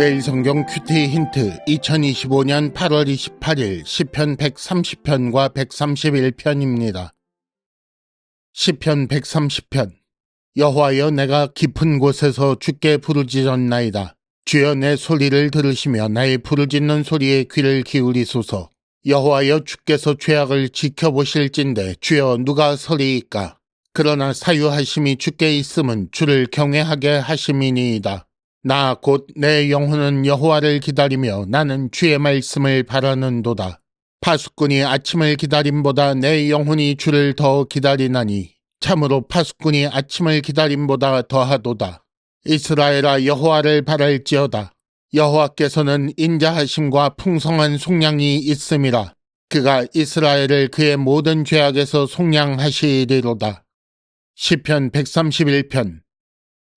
매일 성경 큐티 힌트 2025년 8월 28일 시편 130편과 131편입니다. 시편 130편 여호와여 내가 깊은 곳에서 주께 부르짖었나이다. 주여 내 소리를 들으시며 나의 부르짖는 소리에 귀를 기울이소서. 여호와여 주께서 죄악을 지켜보실진데 주여 누가 서리이까. 그러나 사유하심이 주께 있음은 주를 경외하게 하심이니이다. 나 곧 내 영혼은 여호와를 기다리며 나는 주의 말씀을 바라는도다. 파수꾼이 아침을 기다림보다 내 영혼이 주를 더 기다리나니 참으로 파수꾼이 아침을 기다림보다 더하도다. 이스라엘아 여호와를 바랄지어다. 여호와께서는 인자하심과 풍성한 속량이 있음이라. 그가 이스라엘을 그의 모든 죄악에서 속량하시리로다. 시편 131편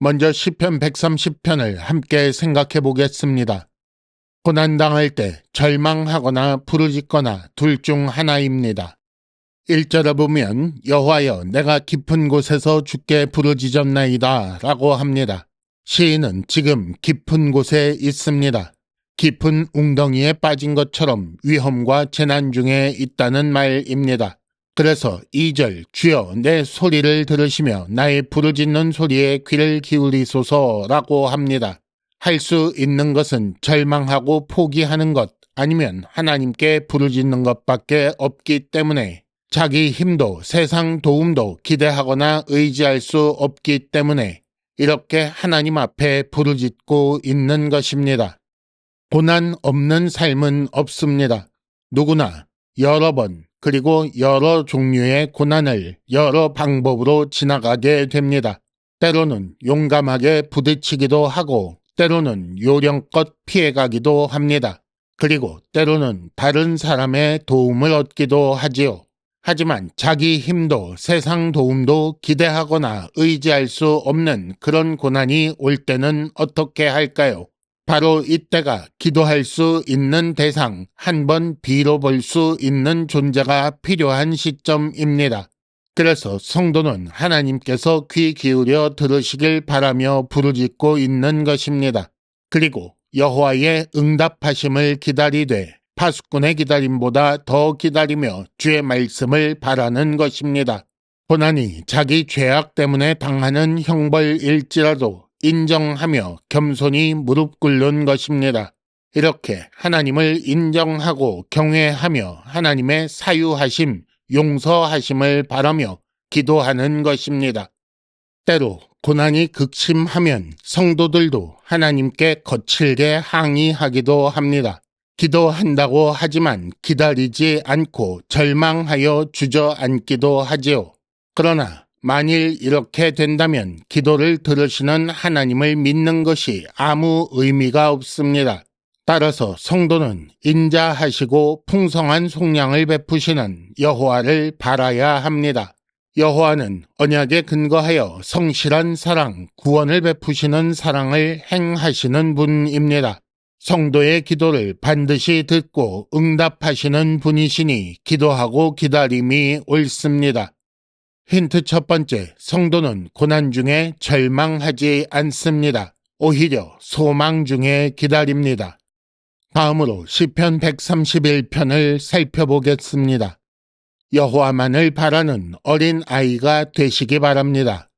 먼저 시편 130편을 함께 생각해 보겠습니다. 고난당할 때 절망하거나 부르짖거나 둘 중 하나입니다. 1절에 보면 여호와여 내가 깊은 곳에서 죽게 부르짖었나이다 라고 합니다. 시인은 지금 깊은 곳에 있습니다. 깊은 웅덩이에 빠진 것처럼 위험과 재난 중에 있다는 말입니다. 그래서 2절 주여 내 소리를 들으시며 나의 부르짖는 소리에 귀를 기울이소서라고 합니다. 할 수 있는 것은 절망하고 포기하는 것 아니면 하나님께 부르짖는 것밖에 없기 때문에 자기 힘도 세상 도움도 기대하거나 의지할 수 없기 때문에 이렇게 하나님 앞에 부르짖고 있는 것입니다. 고난 없는 삶은 없습니다. 누구나 여러 번 그리고 여러 종류의 고난을 여러 방법으로 지나가게 됩니다. 때로는 용감하게 부딪히기도 하고 때로는 요령껏 피해가기도 합니다. 그리고 때로는 다른 사람의 도움을 얻기도 하지요. 하지만 자기 힘도 세상 도움도 기대하거나 의지할 수 없는 그런 고난이 올 때는 어떻게 할까요? 바로 이때가 기도할 수 있는 대상, 한번 빌어볼 수 있는 존재가 필요한 시점입니다. 그래서 성도는 하나님께서 귀 기울여 들으시길 바라며 부르짖고 있는 것입니다. 그리고 여호와의 응답하심을 기다리되 파수꾼의 기다림보다 더 기다리며 주의 말씀을 바라는 것입니다. 고난이 자기 죄악 때문에 당하는 형벌일지라도 인정하며 겸손히 무릎 꿇는 것입니다. 이렇게 하나님을 인정하고 경외하며 하나님의 사유하심, 용서하심을 바라며 기도하는 것입니다. 때로 고난이 극심하면 성도들도 하나님께 거칠게 항의하기도 합니다. 기도한다고 하지만 기다리지 않고 절망하여 주저앉기도 하지요. 그러나 만일 이렇게 된다면 기도를 들으시는 하나님을 믿는 것이 아무 의미가 없습니다. 따라서 성도는 인자하시고 풍성한 속량을 베푸시는 여호와를 바라야 합니다. 여호와는 언약에 근거하여 성실한 사랑, 구원을 베푸시는 사랑을 행하시는 분입니다. 성도의 기도를 반드시 듣고 응답하시는 분이시니 기도하고 기다림이 옳습니다. 힌트 첫 번째, 성도는 고난 중에 절망하지 않습니다. 오히려 소망 중에 기다립니다. 다음으로 시편 131편을 살펴보겠습니다. 여호와만을 바라는 어린 아이가 되시기 바랍니다.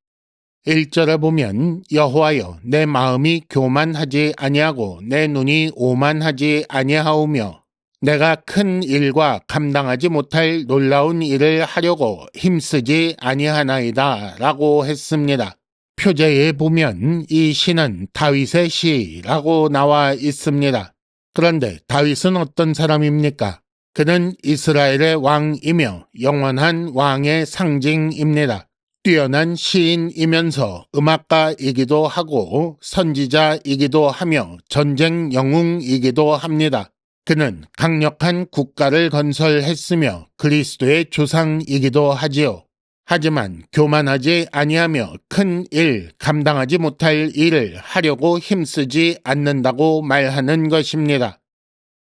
1절에 보면 여호와여 내 마음이 교만하지 아니하고 내 눈이 오만하지 아니하오며 내가 큰 일과 감당하지 못할 놀라운 일을 하려고 힘쓰지 아니하나이다 라고 했습니다. 표제에 보면 이 시는 다윗의 시라고 나와 있습니다. 그런데 다윗은 어떤 사람입니까? 그는 이스라엘의 왕이며 영원한 왕의 상징입니다. 뛰어난 시인이면서 음악가이기도 하고 선지자이기도 하며 전쟁 영웅이기도 합니다. 그는 강력한 국가를 건설했으며 그리스도의 조상이기도 하지요. 하지만 교만하지 아니하며 큰 일, 감당하지 못할 일을 하려고 힘쓰지 않는다고 말하는 것입니다.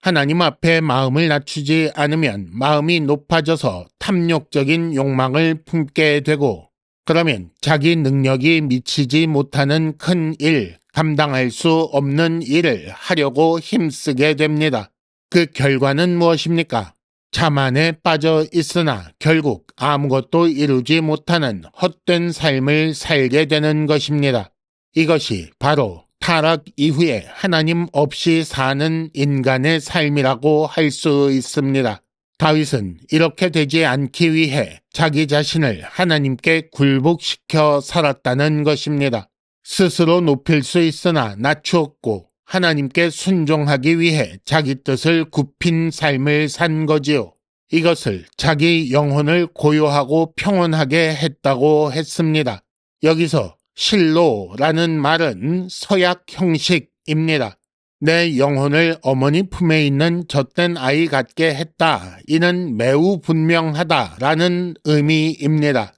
하나님 앞에 마음을 낮추지 않으면 마음이 높아져서 탐욕적인 욕망을 품게 되고 그러면 자기 능력이 미치지 못하는 큰 일, 감당할 수 없는 일을 하려고 힘쓰게 됩니다. 그 결과는 무엇입니까? 자만에 빠져 있으나 결국 아무것도 이루지 못하는 헛된 삶을 살게 되는 것입니다. 이것이 바로 타락 이후에 하나님 없이 사는 인간의 삶이라고 할 수 있습니다. 다윗은 이렇게 되지 않기 위해 자기 자신을 하나님께 굴복시켜 살았다는 것입니다. 스스로 높일 수 있으나 낮추었고 하나님께 순종하기 위해 자기 뜻을 굽힌 삶을 산 거지요. 이것을 자기 영혼을 고요하고 평온하게 했다고 했습니다. 여기서 실로라는 말은 서약 형식입니다. 내 영혼을 어머니 품에 있는 젖된 아이 같게 했다. 이는 매우 분명하다라는 의미입니다.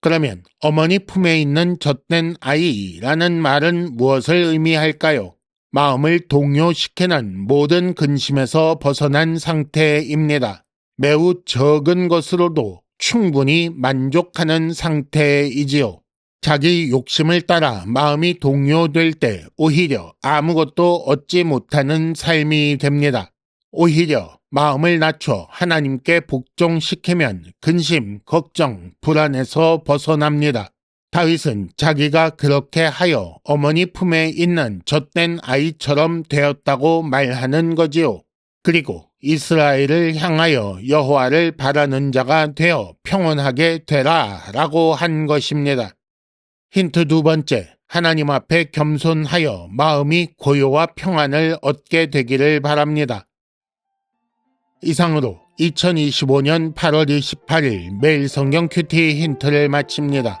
그러면 어머니 품에 있는 젖된 아이라는 말은 무엇을 의미할까요? 마음을 동요시키는 모든 근심에서 벗어난 상태입니다. 매우 적은 것으로도 충분히 만족하는 상태이지요. 자기 욕심을 따라 마음이 동요될 때 오히려 아무것도 얻지 못하는 삶이 됩니다. 오히려 마음을 낮춰 하나님께 복종시키면 근심, 걱정, 불안에서 벗어납니다. 다윗은 자기가 그렇게 하여 어머니 품에 있는 젖된 아이처럼 되었다고 말하는 거지요. 그리고 이스라엘을 향하여 여호와를 바라는 자가 되어 평온하게 되라라고 한 것입니다. 힌트 두 번째, 하나님 앞에 겸손하여 마음이 고요와 평안을 얻게 되기를 바랍니다. 이상으로 2025년 8월 28일 매일 성경 큐티 힌트를 마칩니다.